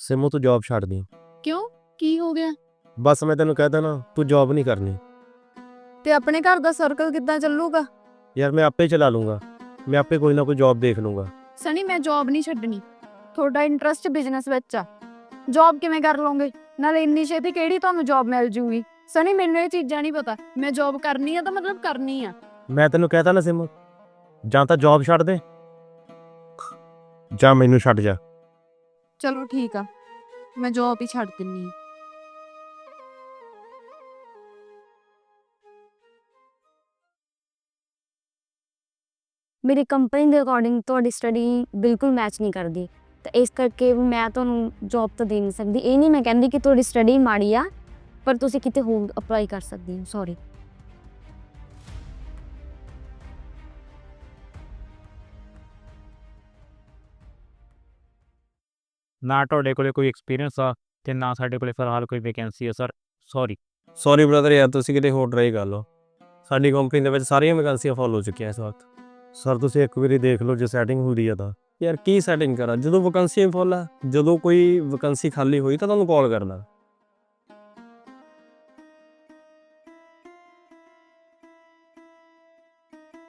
ਸਿਮੂ ਤੂੰ ਜੌਬ ਛੱਡ ਦੇ। ਕਿਉਂ? ਕੀ ਹੋ ਗਿਆ? ਬਸ ਮੈਂ ਤੈਨੂੰ ਕਹਿ ਨਾ ਤੂੰ ਜੌਬ ਨਹੀਂ ਕਰਨੀ। ਤੇ ਆਪਣੇ ਘਰ ਦਾ ਸਰਕਲ ਕਿੱਦਾਂ ਚੱਲੂਗਾ? ਯਾਰ ਮੈਂ ਆਪੇ ਚਲਾ ਲੂੰਗਾ। ਮੈਂ ਆਪੇ ਕੋਈ ਨਾ ਕੋਈ ਜੌਬ ਦੇਖ ਲੂੰਗਾ। ਸਣੀ ਮੈਂ ਜੌਬ ਨਹੀਂ ਛੱਡਣੀ। ਤੁਹਾਡਾ ਇੰਟਰਸਟ ਬਿਜ਼ਨਸ ਵਿੱਚ ਆ। ਜੌਬ ਕਿਵੇਂ ਕਰ ਲਓਗੇ? ਨਾਲੇ ਇੰਨੀ ਛੇਤੀ ਕਿਹੜੀ ਤੁਹਾਨੂੰ ਜੌਬ ਮਿਲ ਜੂਗੀ? ਸਣੀ ਮੈਨੂੰ ਇਹ ਚੀਜ਼ਾਂ ਨਹੀਂ ਪਤਾ। ਮੈਂ ਜੌਬ ਕਰਨੀ ਆ ਤਾਂ ਮਤਲਬ ਕਰਨੀ ਆ। ਮੈਂ ਤੈਨੂੰ ਕਹਿਤਾ ਨਾ ਸਿਮੂ ਜਾਂ ਤਾਂ ਜੌਬ ਛੱਡ ਦੇ। ਜਾਂ ਮੈਨੂੰ ਛੱਡ ਜਾ। ਚਲੋ ਠੀਕ ਆ, ਮੈਂ ਜੌਬ ਹੀ ਛੱਡ ਦਿੰਨੀ ਆ। ਮੇਰੀ ਕੰਪਨੀ ਦੇ ਅਕੋਰਡਿੰਗ ਤੁਹਾਡੀ ਸਟੱਡੀ ਬਿਲਕੁਲ ਮੈਚ ਨਹੀਂ ਕਰਦੀ, ਤਾਂ ਇਸ ਕਰਕੇ ਮੈਂ ਤੁਹਾਨੂੰ ਜੌਬ ਤਾਂ ਦੇ ਨਹੀਂ ਸਕਦੀ। ਇਹ ਨਹੀਂ ਮੈਂ ਕਹਿੰਦੀ ਕਿ ਤੁਹਾਡੀ ਸਟੱਡੀ ਮਾੜੀ ਆ, ਪਰ ਤੁਸੀਂ ਕਿਤੇ ਹੋਰ ਅਪਲਾਈ ਕਰ ਸਕਦੇ ਹੋ ਸੌਰੀ ਨਾ ਤੁਹਾਡੇ ਕੋਲੇ ਕੋਈ ਐਕਸਪੀਰੀਅੰਸ ਆ ਤੇ ਨਾ ਸਾਡੇ ਕੋਲੇ ਫਿਲਹਾਲ ਕੋਈ ਵੈਕੈਂਸੀ ਆ ਸਰ ਸੌਰੀ ਸੌਰੀ ਬ੍ਰਦਰ ਯਾਰ ਤੁਸੀਂ ਕਿਤੇ ਹੋਰ ਟਰਾਈ ਕਰ ਲਓ। ਸਾਡੀ ਕੰਪਨੀ ਦੇ ਵਿੱਚ ਸਾਰੀਆਂ ਵੈਕੈਂਸੀਆਂ ਫੁੱਲ ਹੋ ਚੁੱਕੀਆਂ ਇਸ ਵਕਤ। ਸਰ ਤੁਸੀਂ ਇੱਕ ਵਾਰੀ ਦੇਖ ਲਓ ਜੇ ਸੈਟਿੰਗ ਹੁੰਦੀ ਆ ਤਾਂ। ਯਾਰ ਕੀ ਸੈਟਿੰਗ ਕਰਾਂ? ਜਦੋਂ ਵੈਕੈਂਸੀ ਫੁੱਲ ਆ ਜਦੋਂ ਕੋਈ ਵੈਕੈਂਸੀ ਖਾਲੀ ਹੋਈ ਤਾਂ ਤੁਹਾਨੂੰ ਕਾਲ ਕਰਨਾ।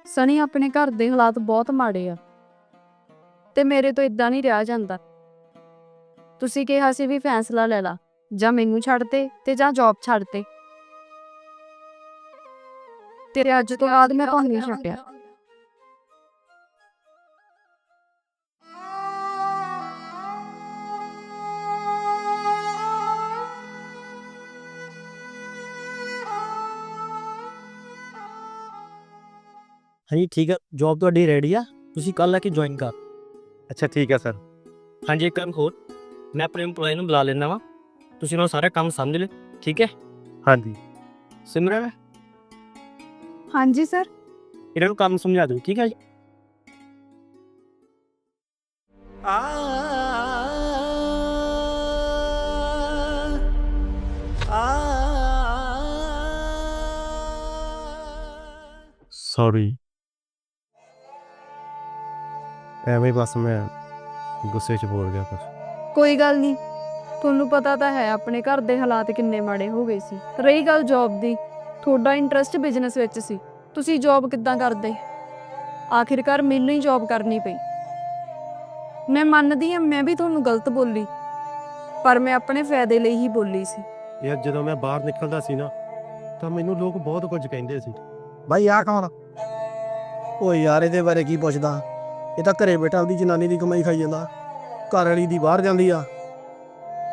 ਸਣੀ ਆਪਣੇ ਘਰ ਦੇ ਹਾਲਾਤ ਬਹੁਤ ਮਾੜੇ ਆ। ਤੇ ਮੇਰੇ ਤੋਂ ਇਦਾਂ ਨਹੀਂ ਰਿਹਾ ਜਾਂਦਾ। ਤੁਸੀਂ ਕਿਹਾ ਸੀ ਵੀ ਫੈਸਲਾ ਲੈ ਲਾ ਜਾਂ ਮੈਨੂੰ ਛੱਡ ਦੇ ਤੇ ਜਾਂ ਜੌਬ ਛੱਡ ਦੇ। ਤੇਰੇ ਅੱਜ ਤੋਂ ਬਾਅਦ ਮੈਂ ਤੁਹਾਨੂੰ ਨਹੀਂ ਛੱਡਿਆ। ਹਾਂਜੀ ਠੀਕ ਹੈ ਜੌਬ ਤੁਹਾਡੀ ਰੈਡੀ ਆ? ਤੁਸੀਂ ਕੱਲ ਆ ਕੇ ਜੁਆਇਨ ਕਰ। ਅੱਛਾ ਠੀਕ ਹੈ ਸਰ ਹਾਂਜੀ ਇੱਕ ਕੰਮ ਹੋਰ। ਮੈਂ ਆਪਣੇ EMPLOYE ਨੂੰ ਬੁਲਾ ਲੈਣਾ ਵਾ। ਤੁਸੀਂ ਉਹਨਾਂ ਸਾਰਾ ਕੰਮ ਸਮਝ ਲਿਓ ਠੀਕ ਹੈ? ਹਾਂਜੀ। ਸਿਮਰਨ? ਹਾਂਜੀ ਸਰ। ਇਹਨਾਂ ਨੂੰ ਕੰਮ ਸਮਝਾ ਦਿਓ ਠੀਕ ਹੈ ਜੀ? ਸੌਰੀ ਐਵੇਂ ਬਸ ਮੈਂ ਗੁੱਸੇ 'ਚ ਬੋਲ ਗਿਆ ਕੁਝ ਕੋਈ ਗੱਲ ਨਹੀਂ। ਤੁਹਾਨੂੰ ਪਤਾ ਤਾਂ ਹੈ ਆਪਣੇ ਘਰ ਦੇ ਹਾਲਾਤ ਕਿੰਨੇ ਮਾੜੇ ਹੋ ਗਏ ਸੀ। ਰਹੀ ਗੱਲ ਜੌਬ ਦੀ ਤੁਹਾਡਾ ਇੰਟਰਸਟ ਬਿਜ਼ਨਸ ਵਿੱਚ ਸੀ। ਤੁਸੀਂ ਜੌਬ ਕਿੱਦਾਂ ਕਰਦੇ? ਆਖਿਰਕਾਰ ਮੈਨੂੰ ਹੀ ਜੌਬ ਕਰਨੀ ਪਈ। ਮੈਂ ਮੰਨਦੀ ਹਾਂ ਮੈਂ ਵੀ ਤੁਹਾਨੂੰ ਗਲਤ ਬੋਲੀ ਪਰ ਮੈਂ ਆਪਣੇ ਫਾਇਦੇ ਲਈ ਹੀ ਬੋਲੀ ਸੀ। ਯਾਰ ਜਦੋਂ ਮੈਂ ਬਾਹਰ ਨਿਕਲਦਾ ਸੀ ਨਾ ਤਾਂ ਮੈਨੂੰ ਲੋਕ ਬਹੁਤ ਕੁਝ ਕਹਿੰਦੇ ਸੀ। ਭਾਈ ਆ ਕੌਣ ਓ ਯਾਰ ਇਹਦੇ ਬਾਰੇ ਕੀ ਪੁੱਛਦਾ? ਇਹ ਤਾਂ ਘਰੇ ਬੈਠਾ ਆਪਦੀ ਜਨਾਨੀ ਦੀ ਕਮਾਈ ਖਾਈ ਜਾਂਦਾ। ਘਰ ਵਾਲੀ ਦੀ ਬਾਹਰ ਜਾਂਦੀ ਆ।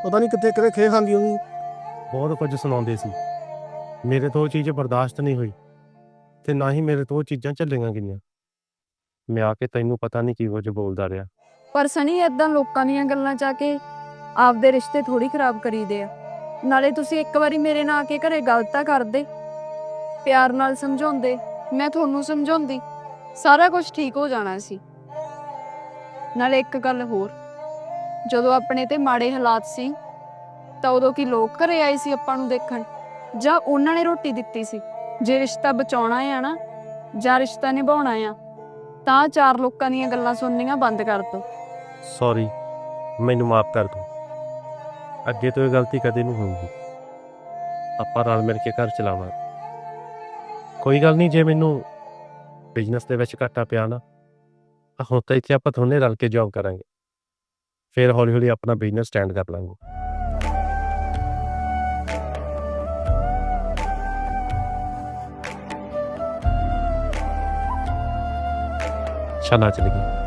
ਪਤਾ ਨਹੀਂ ਕਿੱਥੇ ਕਿਤੇ ਖੇ ਖਾਂਦੀ ਹੋਣੀ ਬਹੁਤ ਕੁਝ ਸੁਣਾਉਂਦੇ ਸੀ। ਮੇਰੇ ਤੋਂ ਉਹ ਚੀਜ਼ ਬਰਦਾਸ਼ਤ ਨਹੀਂ ਹੋਈ। ਤੇ ਨਾ ਹੀ ਮੇਰੇ ਤੋਂ ਉਹ ਚੀਜ਼ਾਂ ਚੱਲੀਆਂ ਗਈਆਂ। ਮੈਂ ਆ ਕੇ ਤੈਨੂੰ ਪਤਾ ਨਹੀਂ ਕੀ ਕੁਝ ਬੋਲਦਾ ਰਿਹਾ। ਪਰ ਸਨੀ ਇਦਾਂ ਲੋਕਾਂ ਦੀਆਂ ਗੱਲਾਂ ਚ ਕੇ ਆਪਦੇ ਰਿਸ਼ਤੇ ਥੋੜੀ ਖਰਾਬ ਕਰੀਦੇ ਆ। ਨਾਲੇ ਤੁਸੀਂ ਇੱਕ ਵਾਰੀ ਮੇਰੇ ਨਾਲ ਆ ਕੇ ਘਰੇ ਗੱਲ ਤਾਂ ਕਰਦੇ। ਪਿਆਰ ਨਾਲ ਸਮਝਾਉਂਦੇ। ਮੈਂ ਤੁਹਾਨੂੰ ਸਮਝਾਉਂਦੀ। ਸਾਰਾ ਕੁਝ ਠੀਕ ਹੋ ਜਾਣਾ ਸੀ। ਨਾਲੇ ਇੱਕ ਗੱਲ ਹੋਰ। ਜਦੋਂ ਆਪਣੇ ਤੇ ਮਾੜੇ ਹਾਲਾਤ ਸੀ, ਤਾਂ ਉਦੋਂ ਕੀ ਲੋਕ ਘਰੇ ਆਏ ਸੀ ਆਪਾਂ ਨੂੰ ਦੇਖਣ? ਜਾਂ ਉਹਨਾਂ ਨੇ ਰੋਟੀ ਦਿੱਤੀ ਸੀ? ਜੇ ਰਿਸ਼ਤਾ ਬਚਾਉਣਾ ਆ ਨਾ, ਜਾਂ ਰਿਸ਼ਤਾ ਨਿਭਾਉਣਾ ਆ, ਤਾਂ ਚਾਰ ਲੋਕਾਂ ਦੀਆਂ ਗੱਲਾਂ ਸੁਣਨੀਆਂ ਬੰਦ ਕਰ ਦੋ। ਸੌਰੀ ਮੈਨੂੰ ਮਾਫ ਕਰ ਦੋ। ਅੱਗੇ ਤੋਂ ਇਹ ਗਲਤੀ ਕਦੇ ਨਹੀਂ ਹੋਊਗੀ। ਆਪਾਂ ਰਲ ਮਿਲ ਕੇ ਘਰ ਚਲਾਵਾਂ ਕੋਈ ਗੱਲ ਨਹੀਂ, ਜੇ ਮੈਨੂੰ ਬਿਜ਼ਨਸ ਦੇ ਵਿੱਚ ਘਾਟਾ ਪਿਆ ਨਾ ਹੁਣ ਤਾਂ ਇੱਥੇ ਆਪਾਂ ਦੋਨੇ ਰਲ ਕੇ ਜੌਬ ਕਰਾਂਗੇ। ਫਿਰ ਹੌਲੀ ਹੌਲੀ ਆਪਣਾ ਬਿਜ਼ਨਸ ਸਟੈਂਡ ਕਰ ਲਾਂਗੇ। ਚਲਾ ਚਲੀ ਗਈ।